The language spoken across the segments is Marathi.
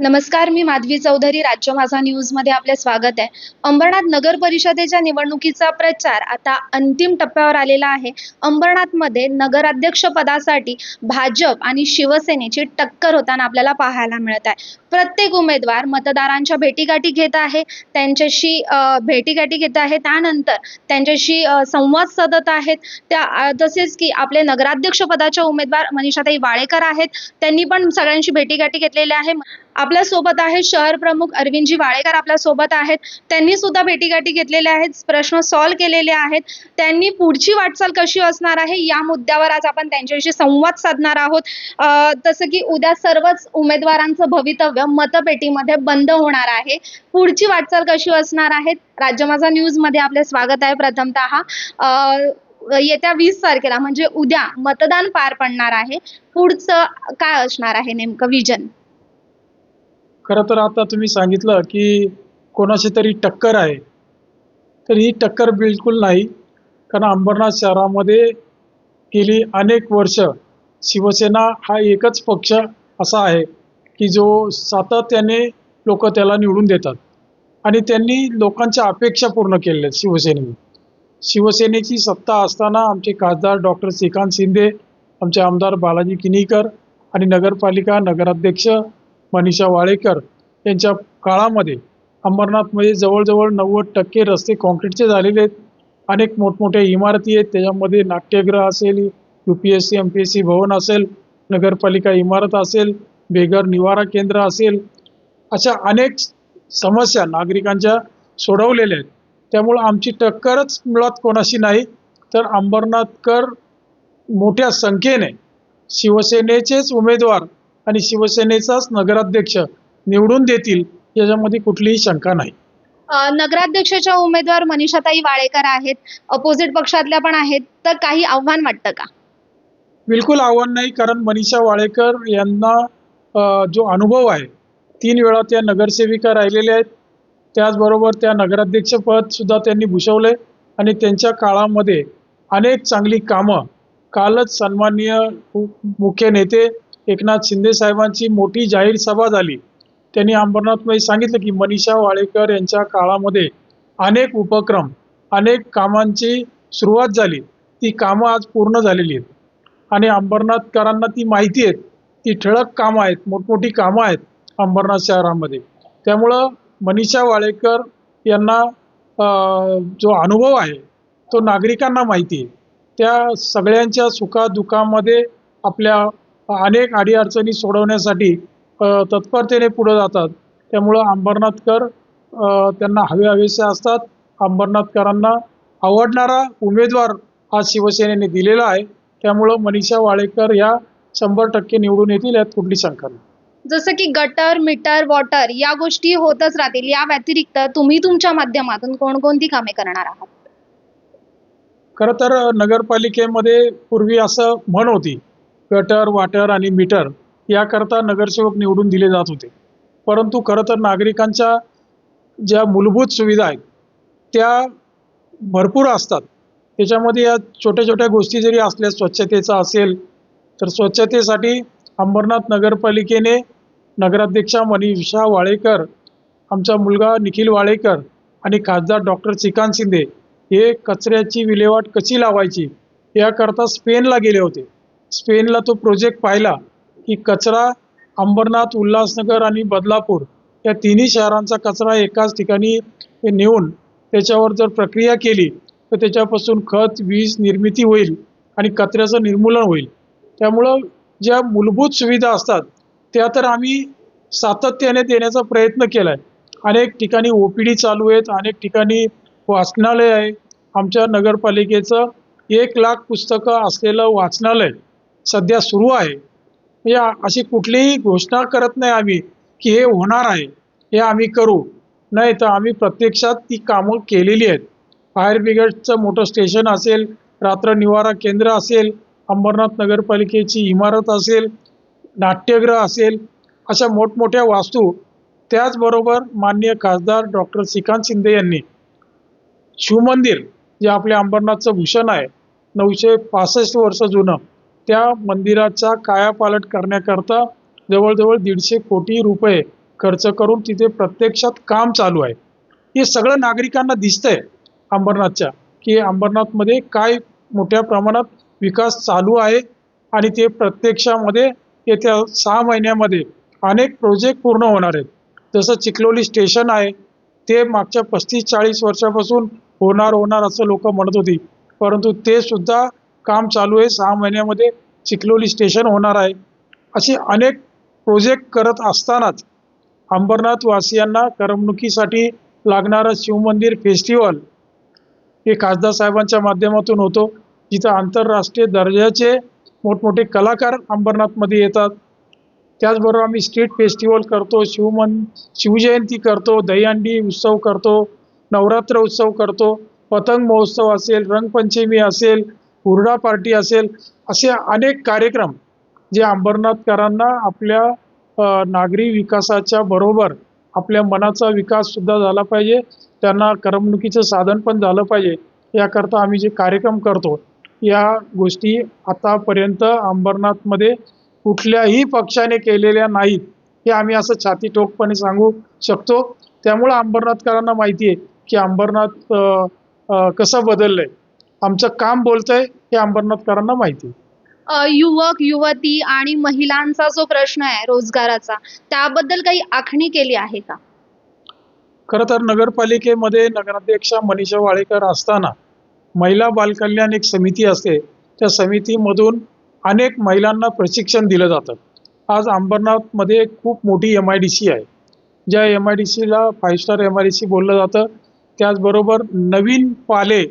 नमस्कार मी माधवी चौधरी राज्य माझा न्यूजमध्ये आपले स्वागत आहे. अंबरनाथ नगर परिषदेच्या निवडणुकीचा प्रचार आता अंतिम टप्प्यावर आलेला आहे. अंबरनाथमध्ये नगराध्यक्ष पदासाठी भाजप आणि शिवसेनेची टक्कर होताना आपल्याला पाहायला मिळत आहे. प्रत्येक उमेदवार मतदारांच्या भेटीगाठी घेत आहे त्यांच्याशी भेटीगाठी घेत आहे. त्यानंतर त्यांच्याशी संवाद साधत आहेत. त्या तसेच की आपले नगराध्यक्ष पदाच्या उमेदवार मनीषाताई वाळेकर आहेत. त्यांनी पण सगळ्यांशी भेटीगाठी घेतलेल्या आहे. आपल्यासोबत आहे शहर प्रमुख अरविंदजी वाळेकर आपल्यासोबत आहेत. त्यांनी सुद्धा भेटीगाठी घेतलेल्या आहेत प्रश्न सॉल्व्ह केलेले आहेत. त्यांनी पुढची वाटचाल कशी असणार आहे या मुद्द्यावर आज आपण त्यांच्याशी संवाद साधणार आहोत. जसं की उद्या सर्वच उमेदवारांचं भवितव्य मतपेटीमध्ये बंद होणार आहे. पुढची वाटचाल कशी असणार आहे? राज्य माझा न्यूजमध्ये आपले स्वागत आहे प्रथमतः. येत्या वीस तारखेला म्हणजे उद्या मतदान पार पडणार आहे. पुढचं काय असणार आहे नेमकं विजन खरं तर आता तुम्ही सांगितलं की कोणाची तरी टक्कर आहे. तर ही टक्कर बिलकुल नाही. कारण अंबरनाथ शहरामध्ये गेली अनेक वर्ष शिवसेना हा एकच पक्ष असा आहे की जो सातत्याने लोक त्याला निवडून देतात. आणि त्यांनी लोकांच्या अपेक्षा पूर्ण केलेल्या आहेत शिवसेनेने. शिवसेनेची सत्ता असताना आमचे खासदार डॉक्टर श्रीकांत शिंदे आमचे आमदार बालाजी किनीकर आणि नगरपालिका नगराध्यक्ष मनीषा वाळेकर यांच्या काळामध्ये अंबरनाथमध्ये जवळजवळ नव्वद टक्के रस्ते कॉन्क्रीटचे झालेले आहेत. अनेक मोठमोठ्या इमारती आहेत. त्याच्यामध्ये नाट्यगृह असेल U P S C M P S C भवन असेल नगरपालिका इमारत असेल बेघर निवारा केंद्र असेल. अशा अनेक समस्या नागरिकांच्या सोडवलेल्या आहेत. त्यामुळं आमची टक्करच मुळात कोणाशी नाही. तर अंबरनाथकर मोठ्या संख्येने शिवसेनेचेच उमेदवार आणि शिवसेनेचाच नगराध्यक्ष निवडून देतील याच्यामध्ये कुठलीही शंका नाही. नगराध्यक्षाच्या उमेदवार मनीषाताई वाळेकर आहेत अपोजिट पक्षातल्या पण आहेत तर काही आव्हान वाटतं का? बिलकुल आव्हान नाही कारण मनीषा वाळेकर यांना जो अनुभव आहे तीन वेळा त्या नगरसेविका राहिलेल्या आहेत. त्याचबरोबर त्या नगराध्यक्षपद सुद्धा त्यांनी भूषवले आणि त्यांच्या काळामध्ये अनेक चांगली कामं कालच सन्माननीय मुख्य नेते एकनाथ शिंदे साहेबांची मोठी जाहीर सभा झाली. त्यांनी अंबरनाथमध्ये सांगितलं की मनीषा वाळेकर यांच्या काळामध्ये अनेक उपक्रम अनेक कामांची सुरुवात झाली. ती कामं आज पूर्ण झालेली आहेत. आणि अंबरनाथकरांना ती माहिती आहेत. ती ठळक कामं आहेत मोठमोठी कामं आहेत अंबरनाथ शहरामध्ये. त्यामुळं मनीषा वाळेकर यांना जो अनुभव आहे तो नागरिकांना माहिती आहे. त्या सगळ्यांच्या सुखादुःखामध्ये आपल्या अनेक अडीअडचणी सोडवण्यासाठी तत्परतेने पुढे जातात. त्यामुळं अंबरनाथकर त्यांना हवे हवेसे असतात. अंबरनाथकरांना आवडणारा उमेदवार हा शिवसेनेने दिलेला आहे. त्यामुळं मनीषा वाळेकर ह्या शंभर टक्के निवडून येतील यात कुठली शंका नाही. जसं की गटर मीटर वॉटर या गोष्टी होतच राहतील. या व्यतिरिक्त तुम्ही तुमच्या माध्यमातून कोणकोणती कामे करणार आहात? खरं तर नगरपालिकेमध्ये पूर्वी असं म्हण होती गटर वाटर आणि मीटर याकरता नगरसेवक निवडून दिले जात होते. परंतु खरं तर नागरिकांच्या ज्या मूलभूत सुविधा आहेत त्या भरपूर असतात. त्याच्यामध्ये या छोट्या छोट्या गोष्टी जरी असल्या स्वच्छतेचा असेल तर स्वच्छतेसाठी अंबरनाथ नगरपालिकेने नगराध्यक्षा मनीषा वाळेकर आमचा मुलगा निखिल वाळेकर आणि खासदार डॉक्टर श्रीकांत शिंदे हे कचऱ्याची विल्हेवाट कशी लावायची याकरता स्पेनला गेले होते. स्पेनला तो प्रोजेक्ट पाहिला की कचरा अंबरनाथ उल्हासनगर आणि बदलापूर या तिन्ही शहरांचा कचरा एकाच ठिकाणी नेऊन त्याच्यावर जर प्रक्रिया केली तर त्याच्यापासून खत वीज निर्मिती होईल आणि कचऱ्याचं निर्मूलन होईल. त्यामुळं ज्या मूलभूत सुविधा असतात त्या तर आम्ही सातत्याने देण्याचा प्रयत्न केला आहे अनेक ठिकाणी ओ पी डी चालू आहेत अनेक ठिकाणी वाचनालय आहे. आमच्या नगरपालिकेचं एक लाख पुस्तकं असलेलं वाचनालय सध्या सुरू आहे. या अशी कुठलीही घोषणा करत नाही आम्ही की हे होणार आहे हे आम्ही करू. नाही तर आम्ही प्रत्यक्षात ती कामं केलेली आहेत. फायर ब्रिगेडचं मोठं स्टेशन असेल रात्र निवारा केंद्र असेल अंबरनाथ नगरपालिकेची इमारत असेल नाट्यगृह असेल अशा मोठमोठ्या वास्तू. त्याचबरोबर माननीय खासदार डॉक्टर श्रीकांत शिंदे यांनी शिवमंदिर जे आपल्या अंबरनाथचं भूषण आहे नऊशे पासष्ट वर्ष जुनं त्या मंदिराचा कायापालट करण्याकरता जवळजवळ दीडशे कोटी रुपये खर्च करून तिथे प्रत्यक्षात काम चालू आहे. हे सगळं नागरिकांना दिसतंय अंबरनाथच्या की अंबरनाथमध्ये काय मोठ्या प्रमाणात विकास चालू आहे आणि ते प्रत्यक्षामध्ये येत्या सहा महिन्यामध्ये अनेक प्रोजेक्ट पूर्ण होणार आहेत. जसं चिखलोली स्टेशन आहे ते मागच्या पस्तीस चाळीस वर्षापासून होणार होणार असं लोक म्हणत होती. परंतु ते सुद्धा काम चालू आहे. सहा महिन्यामध्ये चिखलोली स्टेशन होणार आहे. असे अनेक प्रोजेक्ट करत असतानाच अंबरनाथ वासियांना करमणुकीसाठी लागणारं शिवमंदिर फेस्टिवल हे खासदार साहेबांच्या माध्यमातून होतो. जिथं आंतरराष्ट्रीय दर्जाचे मोठमोठे कलाकार अंबरनाथमध्ये येतात. त्याचबरोबर आम्ही स्ट्रीट फेस्टिवल करतो शिवमन शिवजयंती करतो दहीहंडी उत्सव करतो नवरात्र उत्सव करतो पतंग महोत्सव असेल रंगपंचमी असेल हुरडा पार्टी असेल असे अनेक कार्यक्रम जे अंबरनाथकरांना आपल्या नागरी विकासाच्या बरोबर आपल्या मनाचा विकाससुद्धा झाला पाहिजे. त्यांना करमणुकीचं साधन पण झालं पाहिजे. याकरता आम्ही जे कार्यक्रम करतो या गोष्टी आतापर्यंत अंबरनाथमध्ये कुठल्याही पक्षाने केलेल्या नाहीत. हे आम्ही असं छाती ठोकपणे सांगू शकतो. त्यामुळं अंबरनाथकरांना माहिती आहे की अंबरनाथ कसं बदललं आहे आमचं काम बोलतंय हे अंबरनाथकरांना माहिती युवक युवती आणि महिलांचा जो प्रश्न आहे रोजगाराचा त्याबद्दल काही आखणी केली आहे का? खरं तर नगरपालिकेमध्ये नगराध्यक्षा मनीषा वाळेकर असताना महिला बालकल्याण एक समिती असते. त्या समितीमधून अनेक महिलांना प्रशिक्षण दिलं जातं. आज अंबरनाथमध्ये खूप मोठी एम आय डी सी आहे. ज्या एम आय डी सीला five star M I D C बोललं जातं. त्याचबरोबर नवीन पाले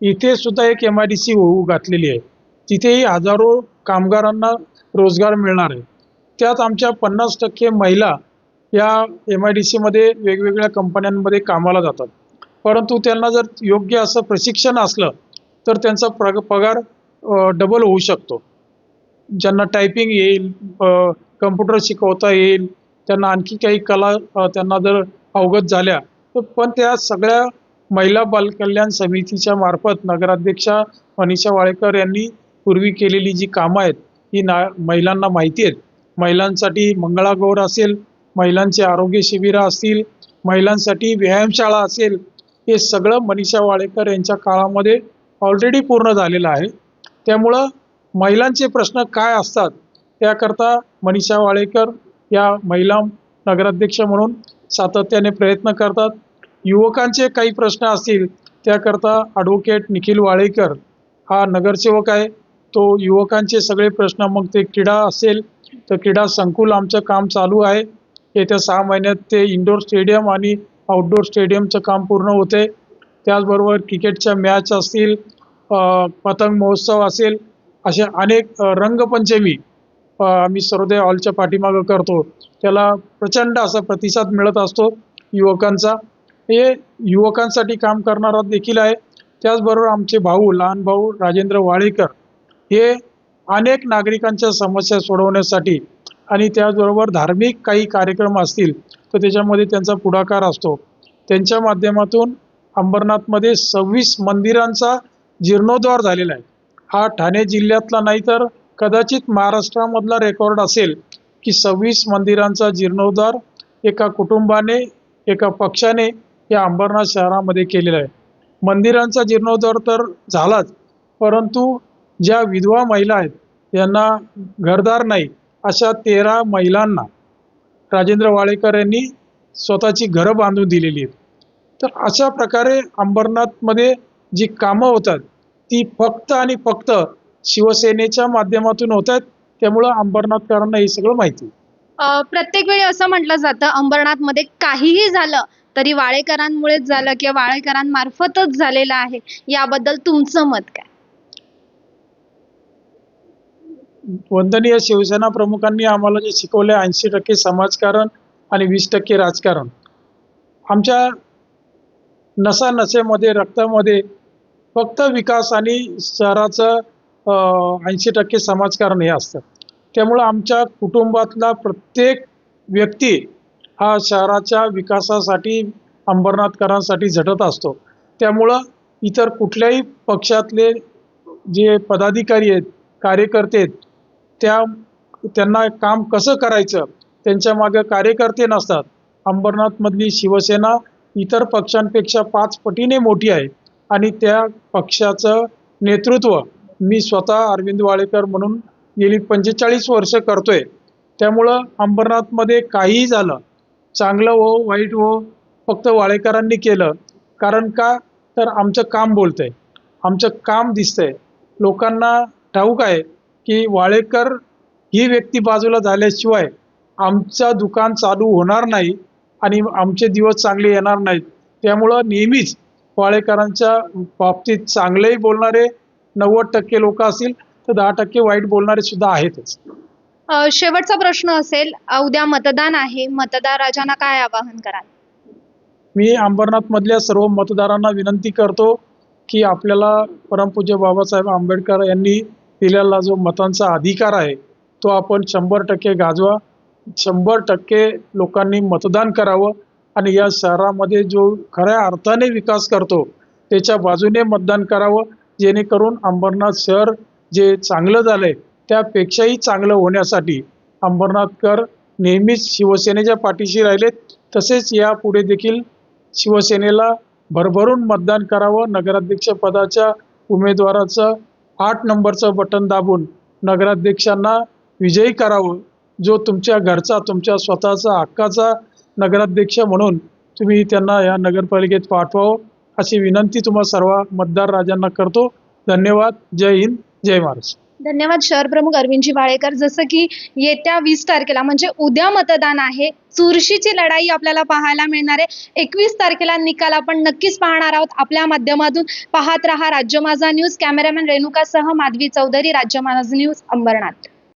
इथे सुद्धा एक एम आय डी सी होऊ घातलेली आहे. तिथेही हजारो कामगारांना रोजगार मिळणार आहे. त्यात आमच्या पन्नास टक्के महिला या एम आय डी सीमध्ये वेगवेगळ्या कंपन्यांमध्ये कामाला जातात. परंतु त्यांना जर योग्य असं प्रशिक्षण असलं तर त्यांचा प्रग पगार डबल होऊ शकतो. ज्यांना टायपिंग येईल कम्प्युटर शिकवता येईल त्यांना आणखी काही कला त्यांना जर अवगत झाल्या तर पण त्या सगळ्या महिला बालकल्याण समितीच्या मार्फत नगराध्यक्षा मनीषा वाळेकर यांनी पूर्वी केलेली जी कामं आहेत ही ना महिलांना माहिती आहेत. महिलांसाठी मंगळागौर असेल महिलांचे आरोग्य शिबिरं असतील महिलांसाठी व्यायामशाळा असेल हे सगळं मनीषा वाळेकर यांच्या काळामध्ये ऑलरेडी पूर्ण झालेलं आहे. त्यामुळं महिलांचे प्रश्न काय असतात त्याकरता मनीषा वाळेकर या महिला नगराध्यक्ष म्हणून सातत्याने प्रयत्न करतात. युवकांचे काही प्रश्न असतील त्याकरता ॲडव्होकेट निखिल वाळेकर हा नगरसेवक आहे. तो युवकांचे सगळे प्रश्न मग ते क्रीडा असेल तर क्रीडा संकुल आमचं काम चालू आहे. येत्या सहा महिन्यात ते इंडोर स्टेडियम आणि आउटडोर स्टेडियमचं काम पूर्ण होते. त्याचबरोबर क्रिकेटच्या मॅच असतील पतंग महोत्सव असेल असे अनेक रंगपंचमी आम्ही सर्वोदय हॉलच्या पाठीमागं करतो. त्याला प्रचंड असा प्रतिसाद मिळत असतो युवकांचा. हे युवकांसाठी काम करणारा देखील आहे. त्याचबरोबर आमचे भाऊ लहान भाऊ राजेंद्र वाळेकर हे अनेक नागरिकांच्या समस्या सोडवण्यासाठी आणि त्याचबरोबर धार्मिक काही कार्यक्रम असतील तर त्याच्यामध्ये त्यांचा पुढाकार असतो. त्यांच्या माध्यमातून अंबरनाथमध्ये सव्वीस मंदिरांचा जीर्णोद्धार झालेला आहे. हा ठाणे जिल्ह्यातला नाही तर कदाचित महाराष्ट्रामधला रेकॉर्ड असेल की सव्वीस मंदिरांचा जीर्णोद्धार एका कुटुंबाने एका पक्षाने या अंबरनाथ शहरामध्ये केलेलं आहे मंदिरांचा जीर्णोद्धार तर झालाच परंतु ज्या विधवा महिला आहेत यांना घरदार नाही अशा तेरा महिलांना राजेंद्र वाळेकर यांनी स्वतःची घरं बांधून दिलेली आहेत तर अशा प्रकारे अंबरनाथमध्ये जी कामं होतात ती फक्त आणि फक्त शिवसेनेच्या माध्यमातून होत आहेत त्यामुळं अंबरनाथकरांना हे सगळं माहिती आहे. प्रत्येक वेळी असं म्हटलं जातं अंबरनाथमध्ये काहीही झालं तरी वाळेकरांमुळेच झालं किंवा वाळेकरांमार्फतच झालेलं आहे. याबद्दल तुमचं मत काय? वंदनीय शिवसेना प्रमुखांनी आम्हाला जे शिकवले ऐंशी टक्के समाजकारण आणि वीस टक्के राजकारण. आमच्या नसा नसेमध्ये रक्तामध्ये फक्त विकास आणि शहराचं ऐंशी टक्के समाजकारण हे असतं. त्यामुळं आमच्या कुटुंबातला प्रत्येक व्यक्ती हा शहराच्या विकासासाठी अंबरनाथकरांसाठी झटत असतो. त्यामुळं इतर कुठल्याही पक्षातले जे पदाधिकारी आहेत कार्यकर्ते आहेत त्या त्यांना काम कसं करायचं त्यांच्या मागे कार्यकर्ते नसतात. अंबरनाथमधली शिवसेना इतर पक्षांपेक्षा पाच पटीने मोठी आहे आणि त्या पक्षाचं नेतृत्व मी स्वतः अरविंद वाळेकर म्हणून गेली पंचेचाळीस वर्ष करतोय. त्यामुळं अंबरनाथमध्ये काहीही झालं चांगलं हो वाईट हो फक्त वाळेकरांनी केलं. कारण का? तर आमचं काम बोलतंय. आमचं काम दिसतंय. लोकांना ठाऊक आहे की वाळेकर ही व्यक्ती बाजूला झाल्याशिवाय आमचं दुकान चालू होणार नाही आणि आमचे दिवस चांगले येणार नाहीत. त्यामुळं नेहमीच वाळेकरांच्या बाबतीत चांगलेही बोलणारे नव्वद टक्के लोक असतील तर दहा टक्के वाईट बोलणारे सुद्धा आहेतच. अ, शेवटचा प्रश्न असेल अ, उद्या मतदान आहे मतदार राजांना काय आवाहन कराल? मी अंबरनाथमधल्या सर्व मतदारांना विनंती करतो की आपल्याला परमपूज्य बाबासाहेब आंबेडकर यांनी दिलेला जो मतांचा अधिकार आहे तो आपण शंभर टक्के गाजवा. शंभर टक्के लोकांनी मतदान करावं आणि या शहरामध्ये जो खऱ्या अर्थाने विकास करतो त्याच्या बाजूने मतदान करावं जेणेकरून अंबरनाथ शहर जे चांगलं झालं आहे त्यापेक्षाही चांगलं होण्यासाठी अंबरनाथकर नेहमीच शिवसेनेच्या पाठीशी राहिलेत तसेच यापुढे देखील शिवसेनेला भरभरून मतदान करावं नगराध्यक्षपदाच्या उमेदवाराचं आठ नंबरचं बटन दाबून नगराध्यक्षांना विजयी करावं. जो तुमच्या घरचा तुमच्या स्वतःचा हक्काचा नगराध्यक्ष म्हणून तुम्ही त्यांना या नगरपालिकेत पाठवावं अशी विनंती तुम्हा सर्व मतदार राजांना करतो. धन्यवाद. जय हिंद. जय महाराष्ट्र. धन्यवाद शहर प्रमुख अरविंदजी वाळेकर. जसं की येत्या वीस तारखेला म्हणजे उद्या मतदान आहे. चुरशीची लढाई आपल्याला पाहायला मिळणार आहे. एकवीस तारखेला निकाल आपण नक्कीच पाहणार आहोत. आपल्या माध्यमातून पाहत रहा राज्य माझा न्यूज. कॅमेरामॅन रेणुकासह माधवी चौधरी. राज्य माझा न्यूज अंबरनाथ.